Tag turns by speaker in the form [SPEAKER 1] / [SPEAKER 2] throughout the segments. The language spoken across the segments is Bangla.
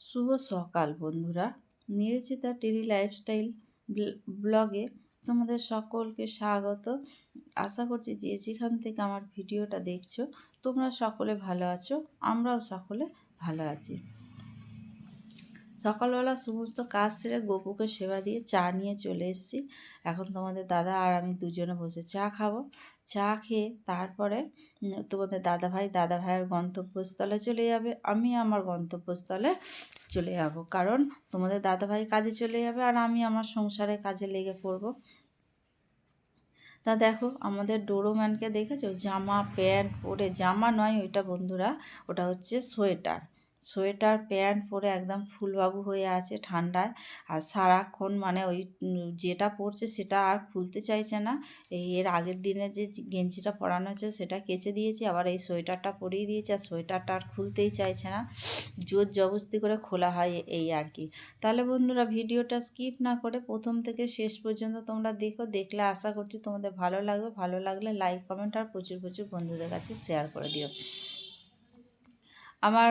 [SPEAKER 1] শুভ সকাল, বন্ধুরা। নিরচিতা টেলি লাইফস্টাইল ব্লগে তোমাদের সকলকে স্বাগত। আশা করছি যে যেখান থেকে আমার ভিডিওটা দেখছ, তোমরা সকলে ভালো আছো, আমরাও সকলে ভালো আছি। সকালবেলা সমস্ত কাজ সেরে গোপুকে সেবা দিয়ে চা নিয়ে চলে এসেছি। এখন তোমাদের দাদা আর আমি দুজনে বসে চা খাব। চা খেয়ে তারপরে তোমাদের দাদা ভাই দাদা ভাইয়ের গন্তব্যস্থলে চলে যাবে। আমি আমার গন্তব্যস্থলে চলে যাব। কারণ তোমাদের দাদা ভাই কাজে চলে যাবে আর আমি আমার সংসারে কাজে লেগে পড়ব। তা দেখো, আমাদের ডোরোম্যানকে দেখেছ? জামা, প্যান্ট পরে, জামা নয় ওইটা বন্ধুরা, ওটা হচ্ছে সোয়েটার। সোয়েটার, প্যান্ট পরে একদম ফুলবাবু হয়ে আছে ঠান্ডায়। আর সারাক্ষণ মানে ওই যেটা পরছে সেটা আর খুলতে চাইছে না। এর আগের দিনে যে গেঞ্জিটা পরানো হচ্ছে সেটা কেচে দিয়েছি, আবার এই সোয়েটারটা পরিয়ে দিয়েছি আর সোয়েটারটা আর খুলতেই চাইছে না। জোর জবস্তি করে খোলা হয় এই আর কি। তাহলে বন্ধুরা ভিডিওটা স্কিপ না করে প্রথম থেকে শেষ পর্যন্ত তোমরা দেখো, দেখলে আশা করছি তোমাদের ভালো লাগবে। ভালো লাগলে লাইক, কমেন্ট আর প্রচুর প্রচুর বন্ধুদের কাছে শেয়ার করে দিও। আমার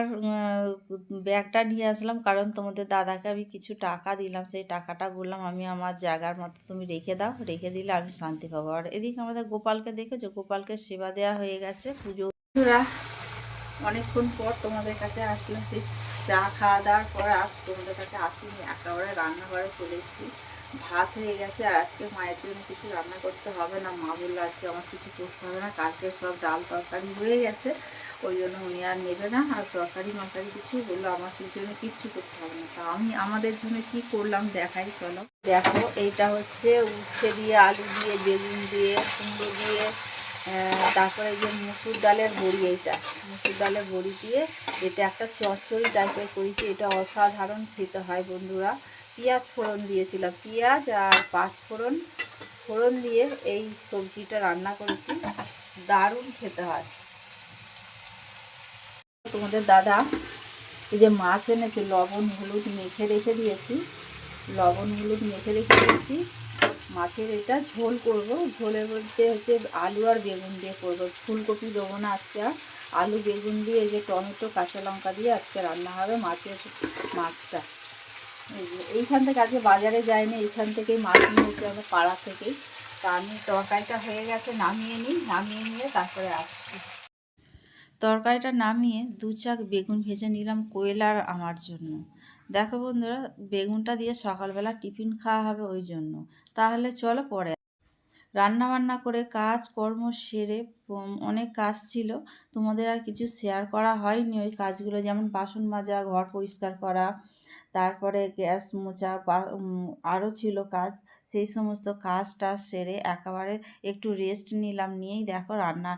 [SPEAKER 1] ব্যাগটা নিয়ে আসলাম। কারণ তোমাদের দাদাকে আমি কিছু টাকা দিলাম, সেই টাকাটা বললাম, আমি আমার জায়গার মতো তুমি রেখে দাও। রেখে দিলে আমি শান্তি পাবো। আর এদিকে আমাদের গোপালকে দেখেছ? গোপালকে সেবা দেওয়া হয়ে গেছে, পুজো। অনেকক্ষণ পর তোমাদের কাছে আসলাম। সেই চা খাওয়া দাওয়ার পর আর তোমাদের কাছে আসিনি। একেবারে রান্নাঘরে চলে এসেছি। ভাত হয়ে গেছে, আর আজকে মায়ের জন্য কিছু রান্না করতে হবে না। মা বলল, আজকে আমার কিছু করতে হবে না। কালকে সব ডাল তরকারি হয়ে গেছে। ওই জন্য উনি আর নেবে না, আর তরকারি মরকারি কিছু বলল, আমার জন্য কিচ্ছু করতে হবে না। তা আমি আমাদের জন্য কি করলাম দেখাই, চলো। দেখো, এইটা হচ্ছে উচ্ছে দিয়ে, আলু দিয়ে, বেগুন দিয়ে, কুমড়ো দিয়ে তারপরে যে মুসুর ডালের বড়ি এইটা। মুসুর ডালের বড়ি দিয়ে এটা একটা চচ্চড়ি টাইপের করেছি, এটা অসাধারণ খেতে হয় বন্ধুরা। পেঁয়াজ ফোড়ন দিয়েছিলাম, পেঁয়াজ আর পাঁচ ফোড়ন। ফোড়ন দিয়ে এই সবজিটা রান্না করেছি, দারুণ খেতে হয়। তোমাদের দাদা, এই যে মাছ এনেছে, লবণ, হলুদ মেখে রেখে দিয়েছি। লবণ, হলুদ মেখে রেখে দিয়েছি। মাছের এটা ঝোল করব। ঝোলের মধ্যে হচ্ছে আলু আর বেগুন দিয়ে করব। ফুলকপি দেবো না আজকে আর। আলু, বেগুন দিয়ে এই যে টমেটো, কাঁচা লঙ্কা দিয়ে আজকে রান্না হবে মাছের মাছটা। এইখান থেকে আজকে বাজারে যায়নি এইখান থেকেই মাছ নিয়েছি আমরা পাড়া থেকেই। তা আমি তরকারিটা হয়ে গেছে, নামিয়ে নিই, নামিয়ে নিয়ে তারপরে আসছি। তরকারিটা নামিয়ে দু চাক বেগুন ভেজে নিলাম কয়লার আমার জন্য। দেখো বন্ধুরা, বেগুনটা দিয়ে সকালবেলা টিফিন খাওয়া হবে ওই জন্য। তাহলে চলো পরে। রান্না বান্না করে কাজ কর্ম সেরে অনেক কাজ ছিল। তোমাদের আর কিছু শেয়ার করা হয়নি। ওই কাজগুলো যেমন বাসন মাজা, ঘর পরিষ্কার করা তারপরে গ্যাস মোছা আরও ছিল কাজ, সেই সমস্ত কাজটা সেরে একেবারে একটু রেস্ট নিলাম, নিয়েই দেখো রান্না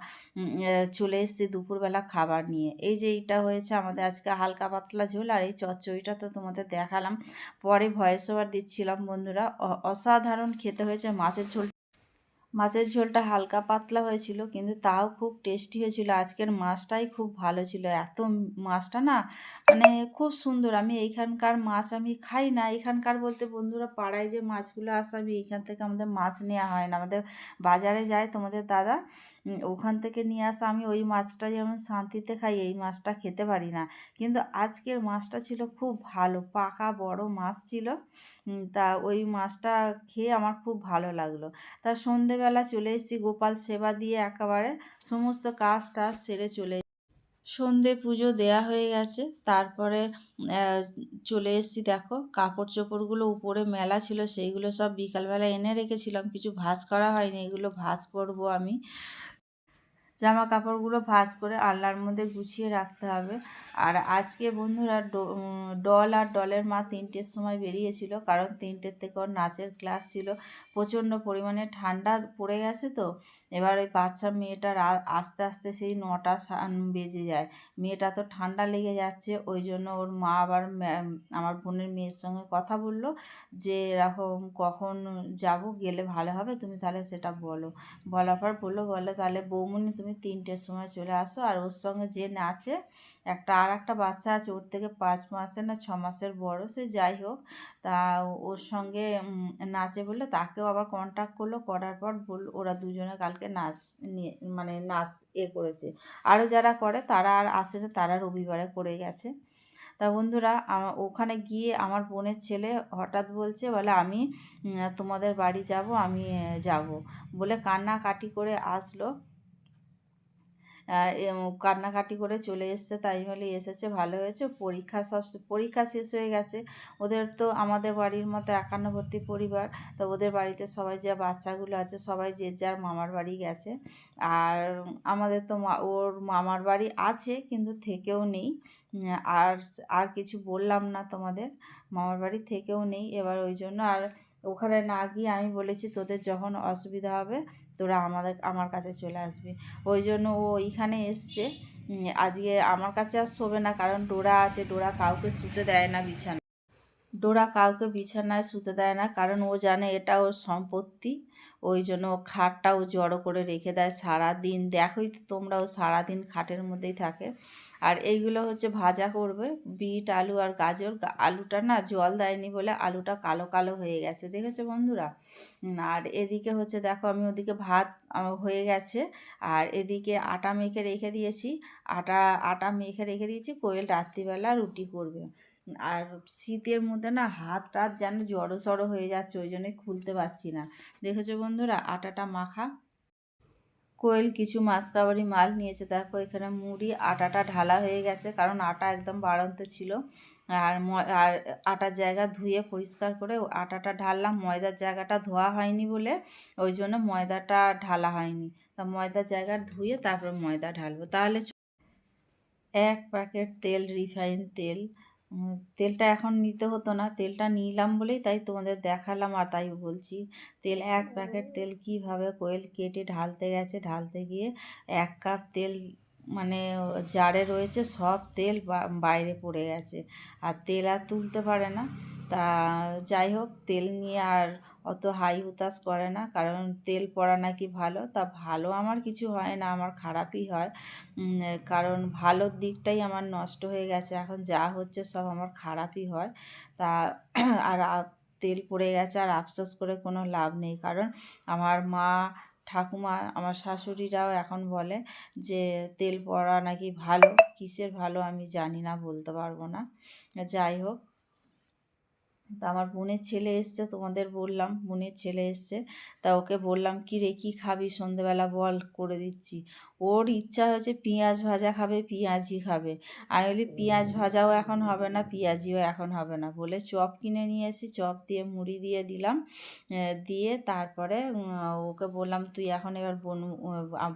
[SPEAKER 1] চলে এসেছি দুপুরবেলা খাবার নিয়ে। এই যে এইটা হয়েছে আমাদের আজকে হালকা পাতলা ঝোল আর এই চচ্চড়িটা তো তোমাদের দেখালাম। পরে ভয়েস ওভার দিচ্ছিলাম বন্ধুরা। অসাধারণ খেতে হয়েছে মাছের ঝোল মাছের ঝোলটা হালকা পাতলা হয়েছিল, কিন্তু তাও খুব টেস্টি হয়েছিল। আজকের মাছটাই খুব ভালো ছিল। এত মাছটা না মানে খুব সুন্দর। আমি এইখানকার মাছ আমি খাই না। এখানকার বলতে বন্ধুরা পাড়ায় যে মাছগুলো আসে, আমি এইখান থেকে আমাদের মাছ নেওয়া হয় না। আমাদের বাজারে যায় তোমাদের দাদা ওখান থেকে নিয়ে আসা। আমি ওই মাছটা যেমন শান্তিতে খাই, এই মাছটা খেতে পারি না। কিন্তু আজকের মাছটা ছিল খুব ভালো। পাকা বড় মাছ ছিল। তা ওই মাছটা খেয়ে আমার খুব ভালো লাগল। তা সন্ধেবেলা চলে এসেছি গোপাল সেবা দিয়ে একেবারে সমস্ত কাজ টাজ সেরে চলে সন্ধে পুজো দেয়া হয়ে গেছে, তারপরে চলে এসেছি দেখো কাপড় চোপড়গুলো উপরে মেলা ছিল, সেইগুলো সব বিকালবেলা এনে রেখেছিলাম, কিছু ভাজ করা হয়নি, এগুলো ভাজ করব আমি। জামা কাপড়গুলো ভাজ করে আলনার মধ্যে গুছিয়ে রাখতে হবে। আর আজকে বন্ধুরা ডল আর ডলের মা তিনটের সময় বেরিয়েছিল, কারণ তিনটের থেকে ওর নাচের ক্লাস ছিল। প্রচণ্ড পরিমাণে ঠান্ডা পড়ে গেছে তো এবার ওই বাচ্চা মেয়েটার আস্তে আস্তে সেই নটা বেজে যায়। মেয়েটা তো ঠান্ডা লেগে যাচ্ছে, ওই জন্য ওর মা আবার আমার বোনের মেয়ের সঙ্গে কথা বলল যে, এরকম কখন যাব? গেলে ভালো হবে? তুমি তাহলে সেটা বলো। বলার পর বলল বলে তাহলে বৌমনি, তুমি তিনটের সময় চলে আসো, আর ওর সঙ্গে যে নাচে, একটা আর একটা বাচ্চা আছে, ওর থেকে পাঁচ মাসের না ছ মাসের বড়, সে যাই হোক, তা ওর সঙ্গে নাচে বললে, তাকেও আবার কন্ট্যাক্ট করল। করার পর বলল ওরা দুজনে কালকে নাচ নিয়ে মানে নাচ এ করেছে। আরও যারা করে, তারা আর আসে না, তারা রবিবারে করে গেছে। তা বন্ধুরা ওখানে গিয়ে আমার বোনের ছেলে হঠাৎ বলছে, বলে আমি তোমাদের বাড়ি যাব, আমি যাব। বলে কান্নাকাটি করে আসলো। কান্নাকাটি করে চলে এসছে, তাই বলে এসেছে, ভালো হয়েছে। পরীক্ষা সব পরীক্ষা শেষ হয়ে গেছে। ওদের তো আমাদের বাড়ির মতো একান্নবর্তী পরিবার, তো ওদের বাড়িতে সবাই যা বাচ্চাগুলো আছে, সবাই যে যার মামার বাড়ি গেছে। আর আমাদের তো ওর মামার বাড়ি আছে, কিন্তু থেকেও নেই। আর আর কিছু বললাম না তোমাদের, মামার বাড়ি থেকেও নেই এবার ওই জন্য। আর ওখানে না গিয়ে আমি বলেছি, তোদের যখন অসুবিধা হবে তোরা আমাদের, আমার কাছে চলে আসবি। ওই জন্য ও এইখানে এসছে। আজকে আমার কাছে আর শোবে না, কারণ ডোরা আছে, ডোরা কাউকে শুতে দেয় না বিছানা ডোরা কাউকে বিছানায় শুতে দেয় না, কারণ ও জানে এটা ওর সম্পত্তি। ওই জন্য খাটটাও জড়ো করে রেখে দেয় সারা দিন দেখোই তো তোমরাও সারাদিন খাটের মধ্যেই থাকে। আর এইগুলো হচ্ছে ভাজা করবে, বিট, আলু আর গাজর। আলুটা না জল দেয়নি বলে আলুটা কালো কালো হয়ে গেছে, দেখেছ বন্ধুরা? আর এদিকে হচ্ছে দেখো আমি ওদিকে ভাত হয়ে গেছে। আর এদিকে আটা মেখে রেখে দিয়েছি। আটা আটা মেখে রেখে দিয়েছি, কোয়েল রাত্রিবেলা রুটি করবে। আর শীতের মধ্যে না হাত টাত যেন জড়ো সড়ো হয়ে যাচ্ছে, ওই জন্যই খুলতে পারছি না। দেখেছ বন্ধুরা? আটাটা মাখা। কোয়েল কিছু মাসকাবারি মাল নিয়েছে। দেখো এখানে মুড়ি, আটাটা ঢালা হয়ে গেছে, কারণ আটা একদম বাড়ন্ত ছিল। আর আর আটার জায়গা ধুয়ে পরিষ্কার করে আটাটা ঢাললাম। ময়দার জায়গাটা ধোয়া হয়নি বলে ওই জন্য ময়দাটা ঢালা হয়নি। তা ময়দার জায়গা ধুয়ে তারপরে ময়দা ঢালবো। তাহলে এক প্যাকেট তেল, রিফাইন তেল। তেলটা এখন নিতে হতো না। তেলটা নিলাম বলেই তাই তোমাদের দেখালাম আর তাই বলছি। তেল এক প্যাকেট তেল কীভাবে কোয়েল কেটে ঢালতে গেছে? ঢালতে গিয়ে এক কাপ তেল মানে জারে রয়েছে, সব তেল বাইরে পড়ে গেছে। আর তেল আর তুলতে পারে না। তা যাই হোক, তেল নিয়ে আর অত হাই হুতাশ করে না। কারণ তেল পড়া নাকি ভালো, তা ভালো আমার কিছু হয় না, আমার খারাপই হয়। কারণ ভালোর দিকটাই আমার নষ্ট হয়ে গেছে। এখন যা হচ্ছে সব আমার খারাপই হয়। তা আর তেল পড়ে গেছে আর আফসোস করে কোনো লাভ নেই। কারণ আমার মা, ঠাকুমা, আমার শাশুড়িরাও এখন বলে যে, তেল পড়া নাকি ভালো? কিসের ভালো আমি জানি না, বলতে পারব না। যাই হোক তা আমার বোনের ছেলে এসছে তোমাদের বললাম বোনের ছেলে এসছে তা ওকে বললাম কি রে কী খাবি? সন্ধেবেলা বল করে দিচ্ছি। ওর ইচ্ছা হয়েছে পেঁয়াজ ভাজা খাবে পেঁয়াজি খাবে। আমি বলি পেঁয়াজ ভাজাও এখন হবে না পেঁয়াজিও এখন হবে না। বলে চপ কিনে নিয়ে এসি চপ দিয়ে মুড়ি দিয়ে দিলাম দিয়ে তারপরে ওকে বললাম তুই এখন এবার বোন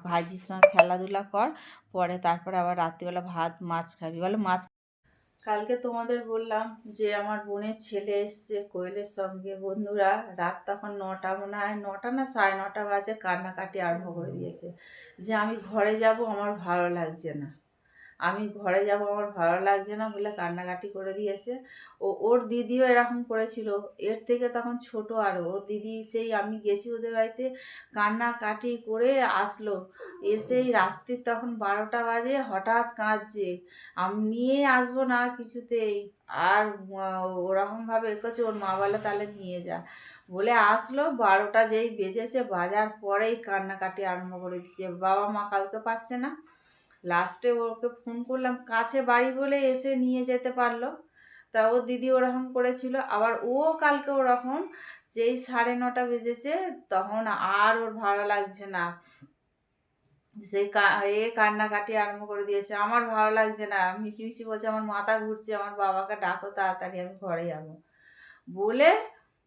[SPEAKER 1] ভাজির সঙ্গে খেলাধুলা কর পরে তারপরে আবার রাত্রিবেলা ভাত মাছ খাবি। বলে মাছ কালকে তোমাদের বললাম যে আমার বোনের ছেলে এসছে কোয়েলের সঙ্গে। বন্ধুরা, রাত তখন নটা, মনে হয় নটা না সাড়ে নটা বাজে কান্নাকাটি আরম্ভ করে দিয়েছে। যে আমি ঘরে যাব আমার ভালো লাগছে না। আমি ঘরে যাব, আমার ভালো লাগছে না, বলে কান্নাকাটি করে দিয়েছে। ও, ওর দিদিও এরকম করেছিল। এর থেকে তখন ছোট আরও ওর দিদি সেই আমি গেছি ওদের বাড়িতে, কান্নাকাটি করে আসলো। এসেই রাত্রির তখন বারোটা বাজে, হঠাৎ কাঁদছে। আমি নিয়ে আসব না কিছুতেই। আর ওরকমভাবে করছে ওর মা বলে তাহলে নিয়ে যা। বলে আসলো, বারোটা যেই বেজেছে, বাজার পরেই কান্নাকাটি আরম্ভ করে দিচ্ছে বাবা মা কাউকে পাচ্ছে না। লাস্টে ওকে ফোন করলাম, কাছে বাড়ি বলে এসে নিয়ে যেতে পারল। তা ও দিদি ওরকম করেছিল। আবার ও কালকে ওরকম যেই সাড়ে নটা বেজেছে, তখন আর ওর ভালো লাগছে না। কা, এ কান্নাকাটি আরম্ভ করে দিয়েছে। আমার ভালো লাগছে না। মিছিমিছি বলছে, আমার মাথা ঘুরছে, আমার বাবাকে ডাকো তাড়াতাড়ি, আমি ঘরে যাব। বলে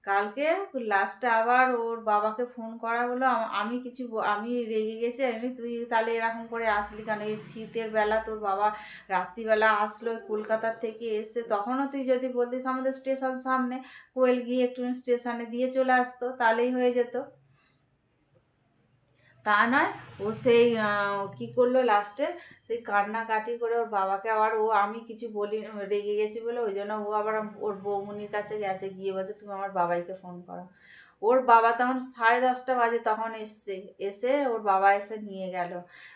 [SPEAKER 1] কালকে লাস্টে আবার ওর বাবাকে ফোন করা হলো। আমি কিছু আমি রেগে গেছি, আমি তুই তাহলে এরকম করে আসলি কেন? এই শীতের বেলা তোর বাবা রাত্রিবেলা আসলো, কলকাতার থেকে এসে তখনও তুই যদি বলতিস আমাদের স্টেশন সামনে, কোয়েল গিয়ে একটু স্টেশনে দিয়ে চলে আসতো, তাহলেই হয়ে যেত। তা নয়, ও সেই কি করল লাস্টে সেই কান্নাকাটি করে ওর বাবাকে আবার ও আমি কিছু বলি, রেগে গেছি বলে ওই জন্য ও আবার ওর বৌমনির কাছে গেছে, গিয়ে বলছে, তুমি আমার বাবাইকে ফোন করো। ওর বাবা তখন সাড়ে দশটা বাজে তখন এসছে, এসে ওর বাবা এসে নিয়ে গেল।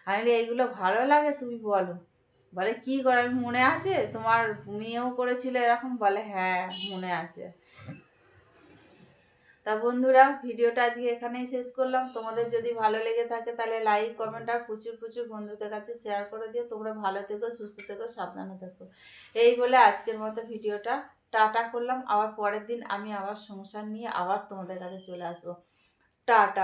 [SPEAKER 1] আমি বলি, এইগুলো ভালো লাগে? তুমি বলো। বলে, কি করে? মনে আছে? তোমার মেয়েও করেছিল এরকম? বলে হ্যাঁ মনে আছে। তা বন্ধুরা, ভিডিওটা আজকে এখানেই শেষ করলাম। তোমাদের যদি ভালো লেগে থাকে তাহলে লাইক কমেন্ট আর প্রচুর প্রচুর বন্ধুদের কাছে শেয়ার করে দিও। তোমরা ভালো থেকো, সুস্থ থেকো, সাবধানে থেকো। এই বলে আজকের মতো ভিডিওটা। টাটা করলাম। আবার পরের দিন আমি আবার সংসার নিয়ে আবার তোমাদের কাছে চলে আসব। টাটা।